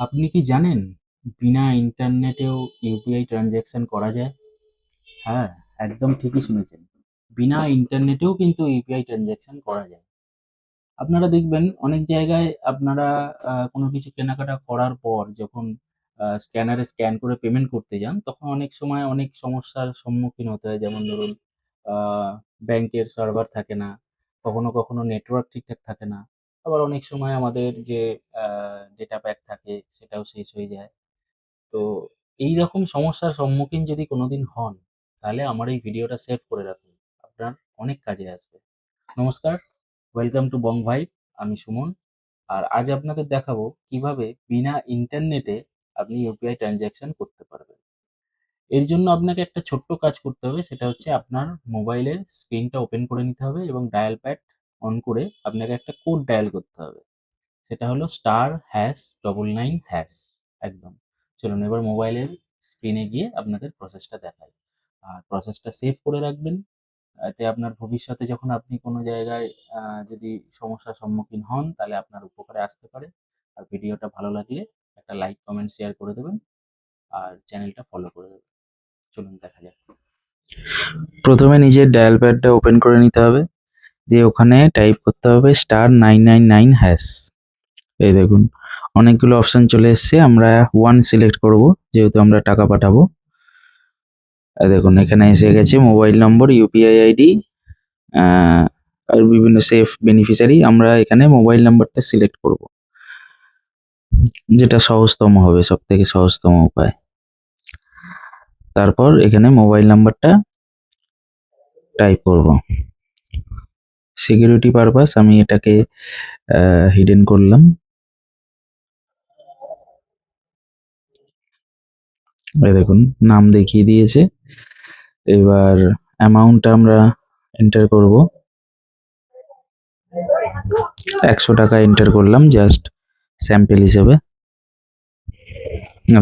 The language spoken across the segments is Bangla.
আপনি কি জানেন বিনা ইন্টারনেটেও ইউপিআই ট্রানজ্যাকশন করা যায়? হ্যাঁ একদম ঠিকই শুনেছেন। বিনা ইন্টারনেটেও কিন্তু ইউপিআই ট্রানজ্যাকশন করা যায়। আপনারা দেখবেন অনেক জায়গায় আপনারা কোনো কিছু কেনাকাটা করার পর যখন স্ক্যানারে স্ক্যান করে পেমেন্ট করতে যান, তখন অনেক সময় অনেক সমস্যার সম্মুখীন হতে হয়। যেমন ধরুন ব্যাংকের সার্ভার থাকে না, কখনো কখনো নেটওয়ার্ক ঠিকঠাক থাকে না আবার অনেক সময় আমাদের যে ডেটা প্যাক থাকে সেটাও শেষ হয়ে যায়। তো এই রকম সমস্যার সম্মুখীন যদি কোনোদিন হন, তাহলে আমার এই ভিডিওটা সেভ করে রাখুন। আপনার অনেক কাজে আসবে। নমস্কার ওয়েলকাম টু বং ভাই আমি সুমন। আর আজ আপনাদের দেখাবো কীভাবে বিনা ইন্টারনেটে আপনি ইউপিআই ট্রানজ্যাকশন করতে পারবেন। এর জন্য আপনাকে একটা ছোট্ট কাজ করতে হবে, সেটা হচ্ছে আপনার মোবাইলের স্ক্রিনটা ওপেন করে নিতে হবে এবং ডায়াল প্যাড অন করে আপনাকে একটা কোড ডায়াল করতে হবে। সেটা হলো star hash double nine hash একদম। চলুন এবার মোবাইলের স্ক্রিনে গিয়ে আপনাদের প্রসেসটা দেখাই। আর প্রসেসটা সেভ করে রাখবেন। এতে আপনার ভবিষ্যতে যখন আপনি কোনো জায়গায় যদি সমস্যার সম্মুখীন হন, তাহলে আপনার উপকারে আসতে পারে। আর ভিডিওটা ভালো লাগলে একটা লাইক কমেন্ট শেয়ার করে দেবেন। আর চ্যানেলটা ফলো করে দেবেন। চলুন দেখা যাক। প্রথমে নিজের ডায়াল প্যাডটা ওপেন করে নিতে হবে। দিয়ে ওখানে টাইপ করতে হবে star nine nine nine hash এই দেখুন, অনেকগুলো অপশন চলে এসছে, আমরা ওয়ান সিলেক্ট করব, যেহেতু আমরা টাকা পাঠাবো। দেখুন, এখানে এসে গেছে মোবাইল নম্বর ইউপিআই আইডি আর বিভিন্ন সেফ বেনিফিশিয়ারি আমরা এখানে মোবাইল নাম্বারটা সিলেক্ট করব। যেটা সহজতম হবে সব থেকে সহজতম উপায়। তারপর এখানে মোবাইল নাম্বারটা টাইপ করব। সিকিউরিটি পারপাস আমি এটাকে হিডেন করলাম। দেখুন, নাম দেখিয়ে দিয়েছে। এবার অ্যামাউন্টটা আমরা এন্টার করব। একশো টাকা এন্টার করলাম জাস্ট স্যাম্পেল হিসেবে।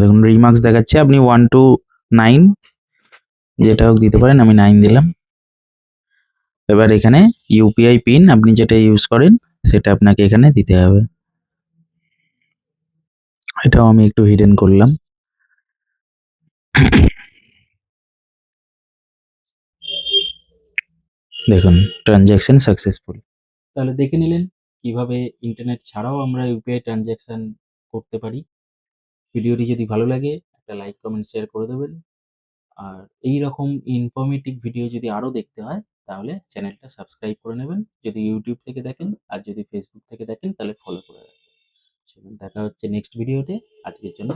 দেখুন রিমার্কস দেখাচ্ছে, আপনি ওয়ান টু নাইন যেটা হোক দিতে পারেন, আমি নাইন দিলাম। এবার এখানে ইউপিআই পিন আপনি যেটা ইউজ করেন, সেটা আপনাকে এখানে দিতে হবে। এটাও আমি একটু হিডেন করলাম। দেখুন ট্রানজ্যাকশন সাকসেসফুল তাহলে দেখে নিলেন কীভাবে ইন্টারনেট ছাড়াও আমরা ইউপিআই ট্রানজ্যাকশন করতে পারি। ভিডিওটি যদি ভালো লাগে, একটা লাইক কমেন্ট শেয়ার করে দেবেন। আর এই রকম ইনফরমেটিভ ভিডিও যদি আরও দেখতে হয় তাহলে চ্যানেলটা সাবস্ক্রাইব করে নেবেন। যদি ইউটিউব থেকে দেখেন আর যদি ফেসবুক থেকে দেখেন তাহলে ফলো করে রাখবেন। দেখা হচ্ছে নেক্সট ভিডিওতে আজকের জন্য